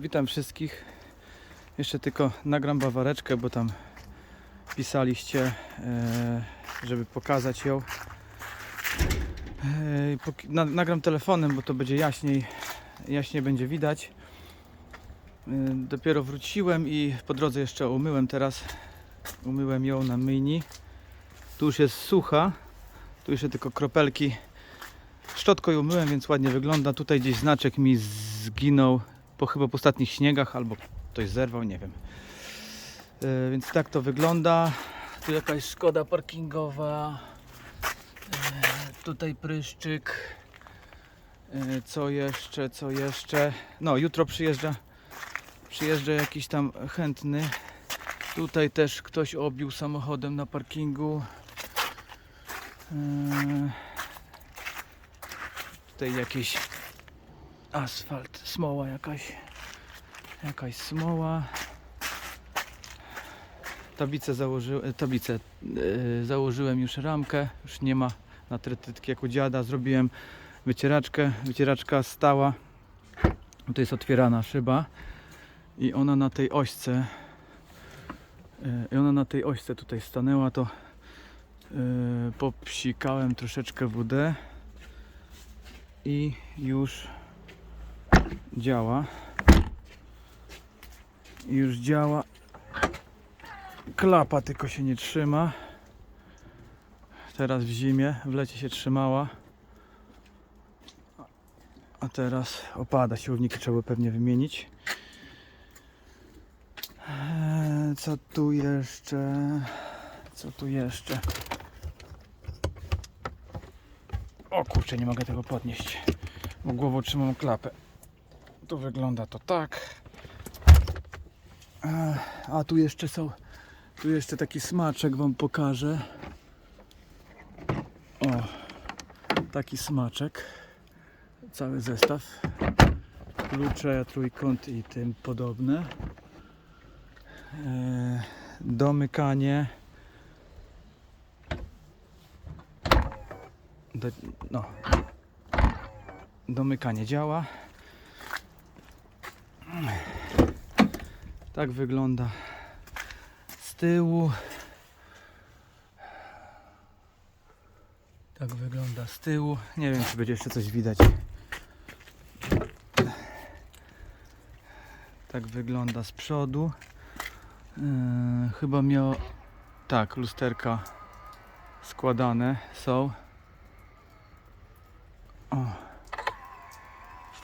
Witam wszystkich. Jeszcze tylko nagram bawareczkę, bo tam pisaliście, e, żeby pokazać ją. E, Nagram telefonem, bo to będzie jaśniej, jaśniej będzie widać. E, Dopiero wróciłem i po drodze jeszcze umyłem teraz. Umyłem ją na myjni. Tu już jest sucha. Tu jeszcze tylko kropelki. Szczotką ją umyłem, więc ładnie wygląda. Tutaj gdzieś znaczek mi zginął po chyba po ostatnich śniegach, albo ktoś zerwał, nie wiem. E, więc tak to wygląda. Tu jakaś szkoda parkingowa. E, tutaj pryszczyk. E, co jeszcze, co jeszcze? No, jutro przyjeżdża przyjeżdża jakiś tam chętny. Tutaj też ktoś obił samochodem na parkingu. Tutaj jakiś asfalt, smoła jakaś, jakaś smoła. Tablicę, założy, tablicę e, założyłem już ramkę, już nie ma na trytytki jak u dziada. Zrobiłem wycieraczkę, wycieraczka stała. To jest otwierana szyba i ona na tej ośce e, i ona na tej ośce tutaj stanęła, to e, popsikałem troszeczkę WD i już działa. Już działa. Klapa tylko się nie trzyma. Teraz w zimie, w lecie się trzymała. A teraz opada, siłowniki trzeba pewnie wymienić. Eee, Co tu jeszcze? Co tu jeszcze? O kurczę, nie mogę tego podnieść. Bo głową trzymam klapę. Tu wygląda to tak. A tu jeszcze są. Tu jeszcze taki smaczek wam pokażę. O, taki smaczek. Cały zestaw. Klucze, trójkąt i tym podobne. Eee, domykanie. Do, no. Domykanie działa. Tak wygląda z tyłu. Tak wygląda z tyłu. Nie wiem, czy będzie jeszcze coś widać. Tak wygląda z przodu. Yy, chyba miał. Tak, lusterka składane są. O.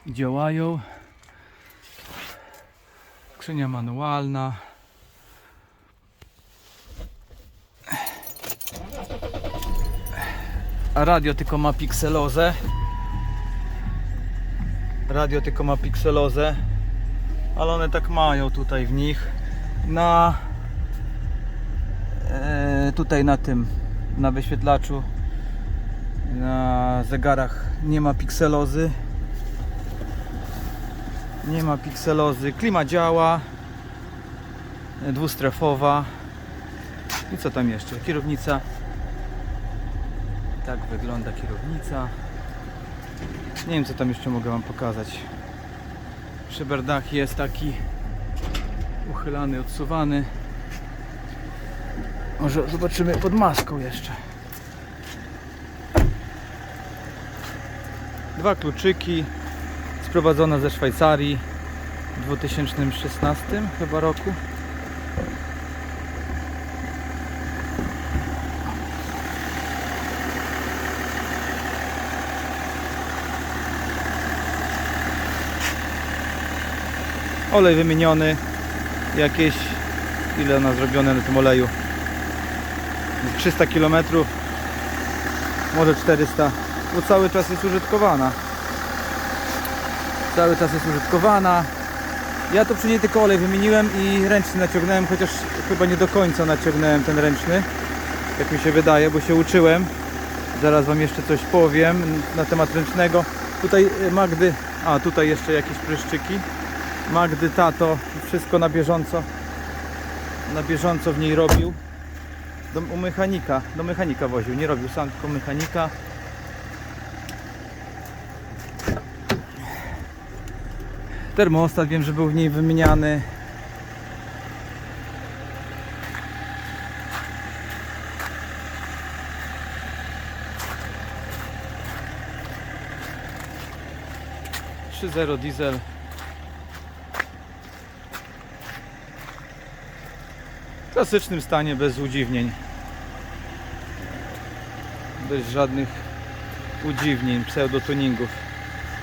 Działają. Skrzynia manualna. A radio tylko ma pikselozę. Radio tylko ma pikselozę. Ale one tak mają tutaj w nich. Na e, tutaj na tym na wyświetlaczu na zegarach nie ma pikselozy. Nie ma pikselozy. Klima działa. Dwustrefowa. I co tam jeszcze? Kierownica. Tak wygląda kierownica. Nie wiem co tam jeszcze mogę Wam pokazać. Szyberdach jest taki uchylany, odsuwany. Może zobaczymy pod maską jeszcze. Dwa kluczyki. Sprowadzone ze Szwajcarii w 2016 chyba roku. Olej wymieniony. Jakieś ile ona zrobione na tym oleju? 300 km może 400 bo cały czas jest użytkowana cały czas jest użytkowana. Ja to przy niej tylko olej wymieniłem i ręczny naciągnąłem chociaż chyba nie do końca naciągnąłem ten ręczny jak mi się wydaje, bo się uczyłem. Zaraz wam jeszcze coś powiem na temat ręcznego. Tutaj y, Magdy, a tutaj jeszcze jakieś pryszczyki. Magdy tato wszystko na bieżąco na bieżąco w niej robił. Do, u mechanika, do mechanika woził, nie robił sam, tylko mechanika. Termostat wiem, że był w niej wymieniany. Zero diesel. W klasycznym stanie, bez udziwnień. Bez żadnych udziwnień, pseudotuningów.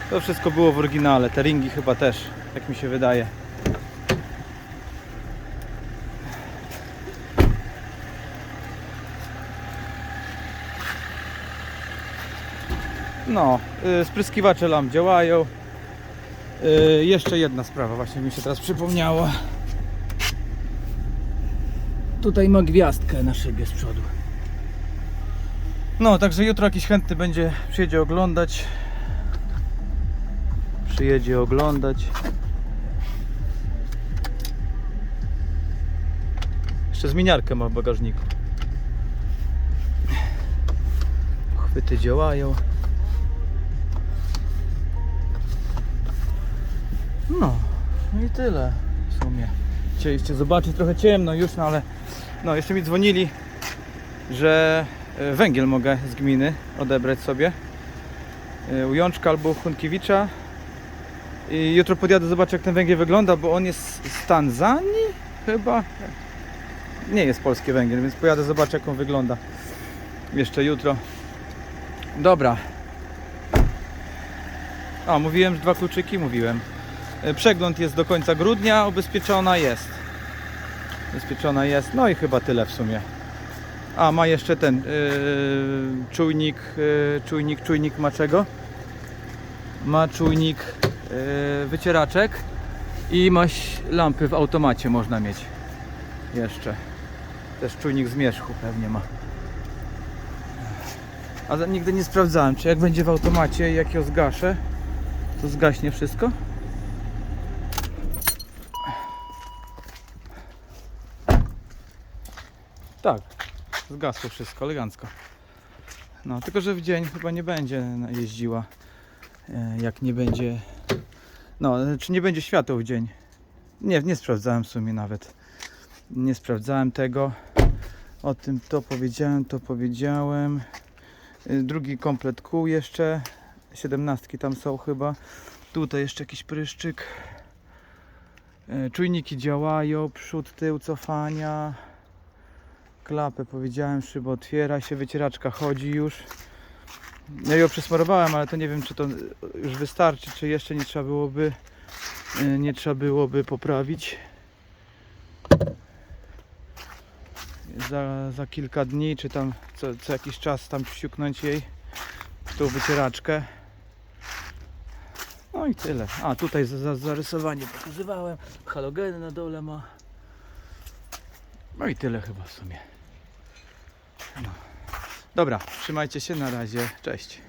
To wszystko było w oryginale, te ringi chyba też, jak mi się wydaje. No, y, spryskiwacze lamp działają. Y, jeszcze jedna sprawa, właśnie mi się teraz przypomniała. Tutaj ma gwiazdkę na szybie z przodu. No, także jutro jakiś chętny będzie, przyjedzie oglądać. Przyjedzie oglądać. Jeszcze zmieniarkę ma w bagażniku. Chwyty działają. No, no i tyle w sumie. Chcieliście zobaczyć trochę ciemno już, no ale no jeszcze mi dzwonili, że e, węgiel mogę z gminy odebrać sobie. E, U Jączka albo Hunkiewicza. I jutro podjadę zobaczę jak ten węgiel wygląda, bo on jest z Tanzanii chyba. Nie jest polski węgiel, więc pojadę zobaczę jak on wygląda. Jeszcze jutro. Dobra. A, mówiłem, że dwa kluczyki, mówiłem. E, Przegląd jest do końca grudnia, ubezpieczona jest. Ubezpieczona jest, no i chyba tyle w sumie. A, ma jeszcze ten yy, czujnik, yy, czujnik, czujnik ma czego? Ma czujnik wycieraczek i ma ś- lampy w automacie można mieć. Jeszcze. Też czujnik zmierzchu pewnie ma. A za- nigdy nie sprawdzałem, czy jak będzie w automacie jak ją zgaszę, to zgaśnie wszystko? Tak, zgasło wszystko elegancko. No, tylko że w dzień chyba nie będzie jeździła. e, Jak nie będzie. No, czy nie będzie świateł w dzień? Nie, nie sprawdzałem w sumie nawet. Nie sprawdzałem tego. O tym to powiedziałem, to powiedziałem. Y, Drugi komplet kół jeszcze. Siedemnastki tam są chyba. Tutaj jeszcze jakiś pryszczyk. E, Czujniki działają, przód, tył, cofania. Klapę powiedziałem, szyba otwiera się, wycieraczka chodzi już. Ja ją przesmarowałem, ale to nie wiem czy to już wystarczy, czy jeszcze nie trzeba byłoby e, nie trzeba byłoby poprawić. Za, za kilka dni, czy tam co, co jakiś czas tam wsiuknąć jej tą wycieraczkę. No i tyle. A tutaj za, za, zarysowanie pokazywałem. Halogeny na dole ma. No i tyle chyba w sumie. No. Dobra, trzymajcie się na razie. Cześć.